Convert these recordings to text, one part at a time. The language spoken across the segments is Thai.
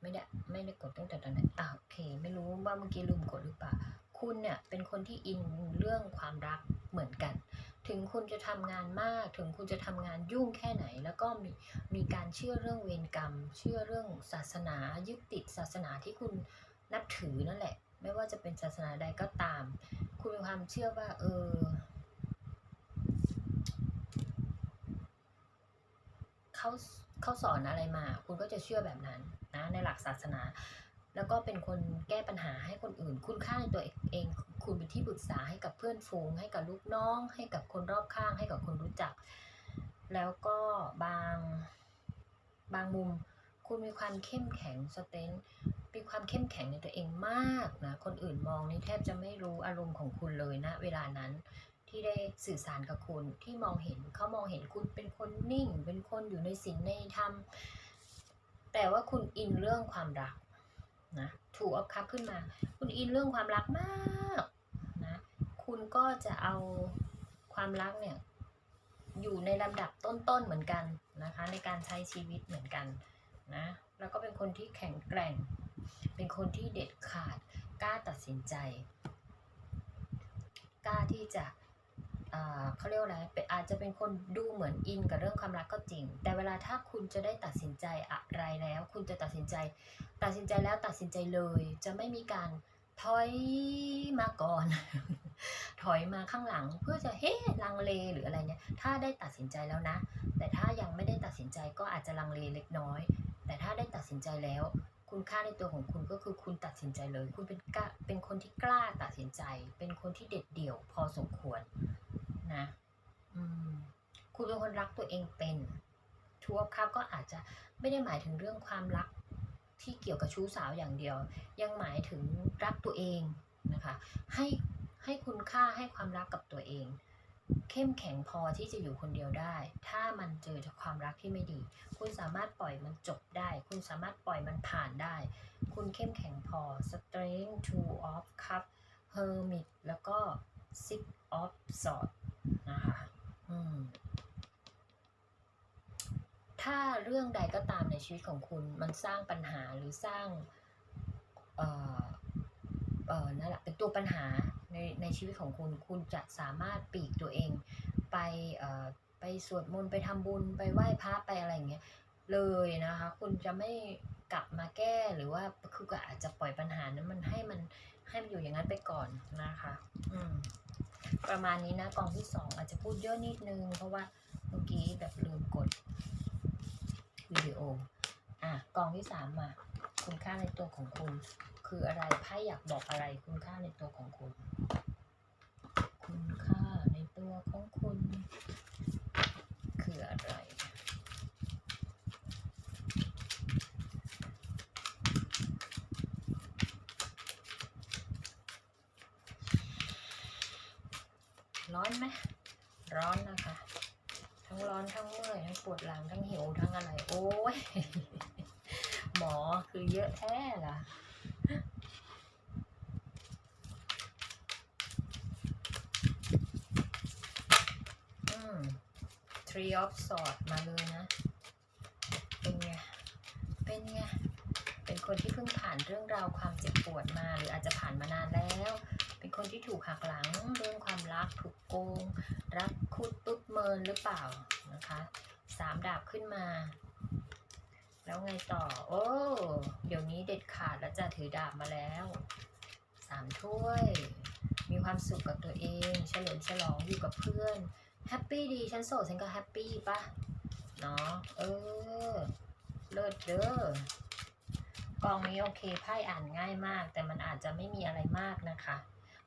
ไม่ได้ไม่ได้กดตั้งแต่ตอนไหนอะโอเค ไม่รู้ว่าเมื่อกี้ลืมกดหรือเปล่า คุณเนี่ยเป็นคนที่อินเรื่องความรักเหมือนกัน ถึงคุณจะทำงานมาก ถึงคุณจะทำงานยุ่งแค่ไหน แล้วก็มีมีการเชื่อเรื่องเวรกรรม เชื่อเรื่องศาสนา ยึดติดศาสนาที่คุณนับถือนั่นแหละ ไม่ว่าจะเป็นศาสนาใดก็ตาม คุณมีความเชื่อว่า เออเขา เขาสอนอะไรมา คุณก็จะเชื่อแบบนั้นนะในหลักศาสนา แล้วก็เป็นคนแก้ปัญหาให้คนอื่น คุณค่าในตัวเอง คุณเป็นที่ปรึกษาให้กับเพื่อนฝูง ให้กับลูกน้อง ให้กับคนรอบข้าง ให้กับคนรู้จัก แล้วก็บางบางมุม คุณมีความเข้มแข็งสเตนมีความเข้มแข็งในตัวเองมากนะ คนอื่นมองนี่แทบจะไม่รู้อารมณ์ของคุณเลยนะ เวลานั้น ที่ได้สื่อสารกับคุณที่มองเห็นเขามองเห็นคุณเป็นคนนิ่ง เป็นคนอยู่ในศีลในธรรมแต่ว่าคุณอินเรื่องความรักนะถูกอัพคัพขึ้นมา คุณอินเรื่องความรักมากนะคุณก็จะเอาความรักเนี่ยอยู่ในลำดับต้นๆเหมือนกันนะคะในการใช้ชีวิตเหมือนกันนะแล้วก็เป็นคนที่แข็งแกร่ง เป็นคนที่เด็ดขาดกล้าตัดสินใจ กล้าที่จะ เขาเรียกว่าอะไรเป็นอาจจะเป็นคนดูเหมือนอินกับเรื่องความรักก็จริง แต่เวลาถ้าคุณจะได้ตัดสินใจอะไรแล้ว คุณจะตัดสินใจ ตัดสินใจแล้วตัดสินใจเลย จะไม่มีการถอยมาก่อน ถอยมาข้างหลังเพื่อจะเฮ้ลังเลหรืออะไรเนี่ยถ้าได้ตัดสินใจแล้วนะ แต่ถ้ายังไม่ได้ตัดสินใจก็อาจจะลังเลเล็กน้อย แต่ถ้าได้ตัดสินใจแล้ว คุณค่าในตัวของคุณก็คือคุณตัดสินใจเลย คุณเป็นกล้าเป็นคนที่กล้าตัดสินใจ เป็นคนที่เด็ดเดี่ยวพอสมควร นะอืมคุณเป็นคนรักตัวเองเป็นทัวร์ครับก็อาจจะไม่ได้หมายถึงเรื่องความรักที่เกี่ยวกับชู้สาวอย่างเดียว ยังหมายถึงรักตัวเองนะคะให้ให้คุณค่าให้ความรักกับตัวเอง เข้มแข็งพอที่จะอยู่คนเดียวได้ ถ้ามันเจอความรักที่ไม่ดี คุณสามารถปล่อยมันจบได้ คุณสามารถปล่อยมันผ่านได้ คุณเข้มแข็งพอ strength two of cup hermit แล้วก็ six of swords นะคะถ้าเรื่องใดก็ตามในชีวิตของคุณมันสร้างปัญหาหรือสร้างเอ่อเอ่อนั่นแหละเป็นตัวปัญหาในในชีวิตของคุณคุณจะสามารถปีกตัวเองไปเอ่อไปสวดมนต์ไปทำบุญไปไหว้พระไปอะไรอย่างเงี้ยเลยนะคะ คุณจะไม่กลับมาแก้หรือว่าคือก็อาจจะปล่อยปัญหานั้นมันให้มันให้มันอยู่อย่างนั้นไปก่อนนะคะ อืม ประมาณนี้นะกองที่สองอาจจะพูดเยอะนิดนึง เพราะว่าเมื่อกี้แบบลืมกดวิดีโออะกองที่สามมาคุณค่าในตัวของคุณ คืออะไรไพ่อยากบอกอะไรคุณค่าในตัวของคุณ คุณค่าในตัวของคุณ คืออะไร ร้ อนไหมร้อนนะคะ ทั้งร้อนทั้งเมื่อยทั้งปวดหลังทั้งหิวทั้งอะไร โอ้ยหมอคือเยอะแท้ล่ะอืม three of sword มาเลยนะ เป็นไง เป็นไง เป็นคนที่เพิ่งผ่านเรื่องราวความเจ็บปวดมา หรืออาจจะผ่านมานานแล้ว เป็นคนที่ถูกหักหลังเรื่องความรักถูกโกง รักคุดตุ๊ดเมินหรือเปล่านะคะสามดาบขึ้นมา แล้วไงต่อ โอ้เดี๋ยวนี้เด็ดขาดแล้วจะถือดาบมาแล้วสามถ้วย มีความสุขกับตัวเองเฉลิมฉลองอยู่กับเพื่อนแฮปปี้ดีฉันโสดฉันก็แฮปปี้ปะเนาะเออ เลิศเด้อกองนี้โอเคไพ่อ่านง่ายมาก แต่มันอาจจะไม่มีอะไรมากนะคะ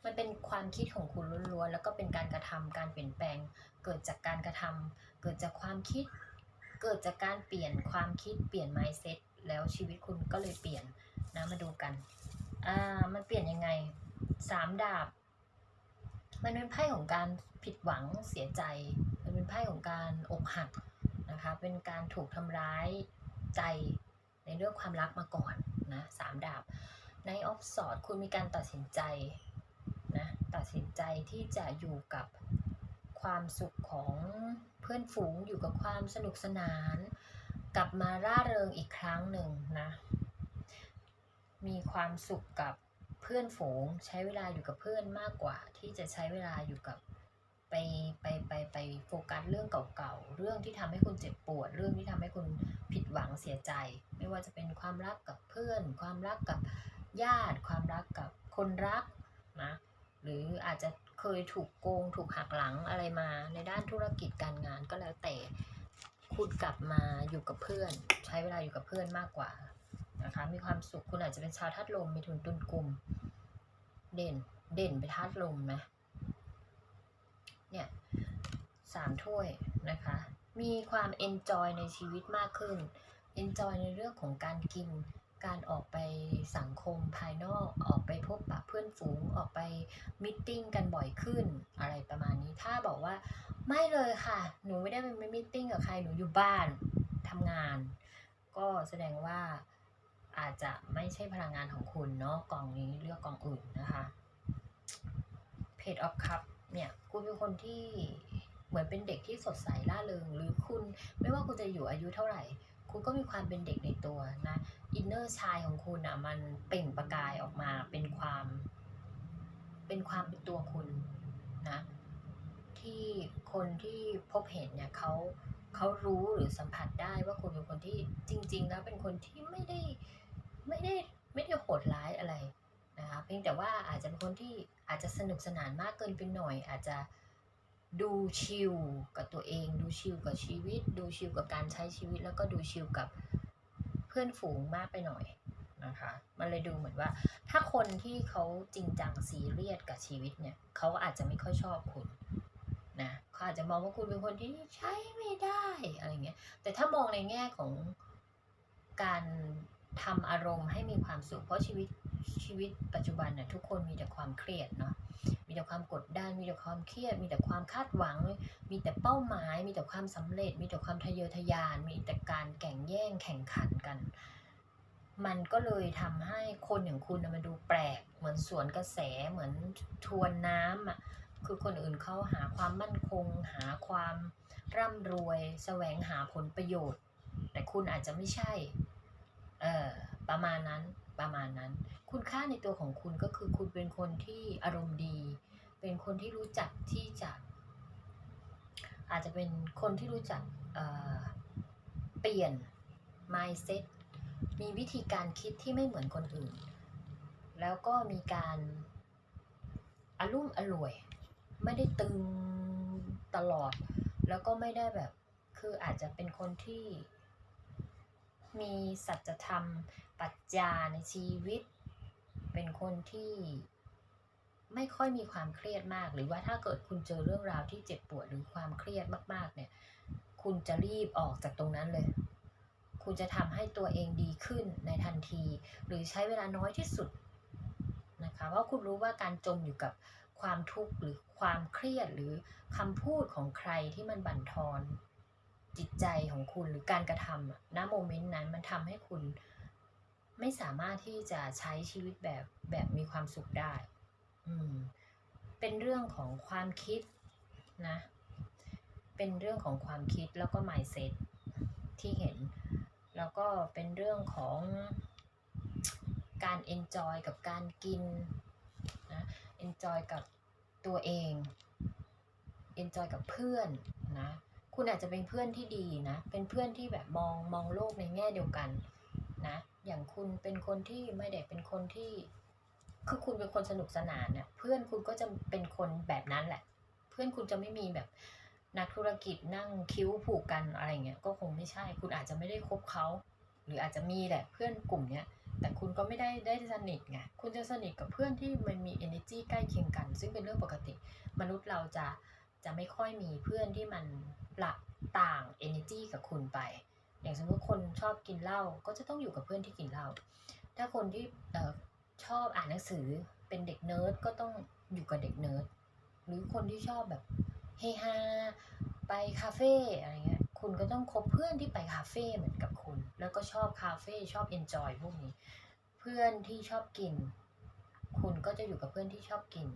มันเป็นความคิดของคุณล้วนๆแล้วก็เป็นการกระทำการเปลี่ยนแปลง เกิดจากการกระทำเกิดจากความคิด เกิดจากการเปลี่ยนความคิดเปลี่ยน mindset แล้วชีวิตคุณก็เลยเปลี่ยนนะมาดูกันอ่ามันเปลี่ยนยังไงสามดาบ มันเป็นไพ่ของการผิดหวังเสียใจ มันเป็นไพ่ของการอกหักนะคะ เป็นการถูกทำร้ายใจในเรื่องความรักมาก่อนนะสามดาบในออฟสอดคุณมีการตัดสินใจ ตัดสินใจที่จะอยู่กับความสุขของเพื่อนฝูงอยู่กับความสนุกสนาน กลับมาร่าเริงอีกครั้งหนึ่งนะมีความสุขกับเพื่อนฝูงใช้เวลาอยู่กับเพื่อนมากกว่า ที่จะใช้เวลาอยู่กับไปไปไปไปโฟกัสเรื่องเก่าๆ เรื่องที่ทำให้คุณเจ็บปวด เรื่องที่ทำให้คุณผิดหวังเสียใจ ไม่ว่าจะเป็นความรักกับเพื่อน ความรักกับญาติ ความรักกับคนรักนะ หรืออาจจะเคยถูกโกงถูกหักหลังอะไรมาในด้านธุรกิจการงานก็แล้วแต่คุณกลับมาอยู่กับเพื่อน ใช้เวลาอยู่กับเพื่อนมากกว่านะคะมีความสุขคุณอาจจะเป็นชาวธาตุลมมีทุนตุนกลุ่มเด่นเด่นไปธาตุลมนะเนี่ยสามถ้วยนะคะ มีความเอนจอยในชีวิตมากขึ้นเอนจอยในเรื่องของการกิน การออกไปสังคมภายนอก ออกไปพบปะเพื่อนฝูง ออกไปมิทติ้งกันบ่อยขึ้น อะไรประมาณนี้ ถ้าบอกว่าไม่เลยค่ะ หนูไม่ได้ไปมิทติ้งกับใคร หนูอยู่บ้านทำงาน ก็แสดงว่าอาจจะไม่ใช่พลังงานของคุณเนาะ กล่องนี้เลือกกองอื่นนะคะ Page of Cup เนี่ย คุณเป็นคนที่เหมือนเป็นเด็กที่สดใสล่าเริง หรือคุณไม่ว่าคุณจะอยู่อายุเท่าไหร่ คุณก็มีความเป็นเด็กในตัวนะอินเนอร์ชายของคุณอะมันเปล่งประกายออกมาเป็นความ เป็นความเป็นตัวคุณนะที่คนที่พบเห็นเนี่ยเขาเขารู้หรือสัมผัสได้ว่าคุณเป็นคนที่จริง ๆ แล้วเป็นคนที่ไม่ได้ไม่ได้ไม่ได้โหดร้ายอะไรนะคะเพียงแต่ว่าอาจจะเป็นคนที่อาจจะสนุกสนานมากเกินไปหน่อย อาจจะ ดูชิลกับตัวเอง ดูชิลกับชีวิต ดูชิลกับการใช้ชีวิต แล้วก็ดูชิลกับเพื่อนฝูงมากไปหน่อยนะคะมันเลยดูเหมือนว่า ถ้าคนที่เขาจริงจังซีเรียสกับชีวิตเนี่ยเขาอาจจะไม่ค่อยชอบคุณนะเขาอาจจะมองว่าคุณเป็นคนที่ใช้ไม่ได้อะไรเงี้ยแต่ถ้ามองในแง่ของการทำอารมณ์ให้มีความสุขเพราะชีวิตชีวิตปัจจุบันเนี่ยทุกคนมีแต่ความเครียดเนาะ มีแต่ความกดดัน มีแต่ความเครียด มีแต่ความคาดหวัง มีแต่เป้าหมาย มีแต่ความสำเร็จ มีแต่ความทะเยอทะยาน มีแต่การแข่งแย่งแข่งขันกัน มันก็เลยทำให้คนอย่างคุณมันดูแปลก เหมือนสวนกระแส เหมือนทวนน้ำอะ คือคนอื่นเขาหาความมั่นคง หาความร่ำรวย แสวงหาผลประโยชน์ แต่คุณอาจจะไม่ใช่ เออ ประมาณนั้นประมาณนั้น คุณค่าในตัวของคุณก็คือคุณเป็นคนที่อารมณ์ดี เป็นคนที่รู้จักที่จะ อาจจะเป็นคนที่รู้จักเเปลี่ยน mindset มีวิธีการคิดที่ไม่เหมือนคนอื่น แล้วก็มีการอารุ่มอร่วย ไม่ได้ตึงตลอด แล้วก็ไม่ได้แบบ คืออาจจะเป็นคนที่ มีสัจธรรมปัจจาในชีวิต เป็นคนที่ไม่ค่อยมีความเครียดมาก หรือว่าถ้าเกิดคุณเจอเรื่องราวที่เจ็บปวดหรือความเครียดมากๆ เนี่ย คุณจะรีบออกจากตรงนั้นเลย คุณจะทำให้ตัวเองดีขึ้นในทันที หรือใช้เวลาน้อยที่สุดนะคะเพราะคุณรู้ว่าการจมอยู่กับความทุกข์หรือความเครียดหรือคำพูดของใครที่มันบั่นทอน จิตใจของคุณหรือการกระทำอะณโมเมนต์นั้นมันทำให้คุณไม่สามารถที่จะใช้ชีวิตแบบแบบมีความสุขได้ อืม เป็นเรื่องของความคิดนะ เป็นเรื่องของความคิดแล้วก็ mindset ที่เห็น แล้วก็เป็นเรื่องของการ enjoy กับการกินนะ enjoy กับตัวเอง enjoy กับเพื่อนนะ คุณอาจจะเป็นเพื่อนที่ดีนะ เป็นเพื่อนที่แบบมองมองโลกในแง่เดียวกันนะ อย่างคุณเป็นคนที่ไม่ได้เป็นคนที่ คือคุณเป็นคนสนุกสนานเนี่ยเพื่อนคุณก็จะเป็นคนแบบนั้นแหละ เพื่อนคุณจะไม่มีแบบนักธุรกิจนั่งคิ้วผูกกันอะไรเงี้ยก็คงไม่ใช่ คุณอาจจะไม่ได้คบเขาหรืออาจจะมีแหละเพื่อนกลุ่มเนี้ยแต่คุณก็ไม่ได้ได้สนิทไงคุณจะสนิทกับเพื่อนที่มันมี energy ใกล้เคียงกัน ซึ่งเป็นเรื่องปกติ มนุษย์เราจะจะไม่ค่อยมีเพื่อนที่มัน ลักต่าง energy กับคุณไป อย่างสมมติคนชอบกินเหล้าก็จะต้องอยู่กับเพื่อนที่กินเหล้าถ้าคนที่ชอบอ่านหนังสือเป็นเด็กเนิร์ดก็ต้องอยู่กับเด็กเนิร์ดหรือคนที่ชอบแบบเฮฮาไปคาเฟ่อะไรเงี้ยคุณก็ต้องคบเพื่อนที่ไปคาเฟ่เหมือนกับคุณ แล้วก็ชอบคาเฟ่ชอบเอนจอยพวกนี้ เพื่อนที่ชอบกิน คุณก็จะอยู่กับเพื่อนที่ชอบกิน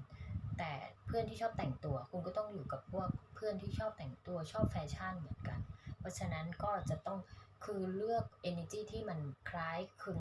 แต่เพื่อนที่ชอบแต่งตัว คุณก็ต้องอยู่กับพวกเพื่อนที่ชอบแต่งตัวชอบแฟชั่นเหมือนกัน เพราะฉะนั้นก็จะต้องคือเลือก energy ที่มันคล้ายคลึง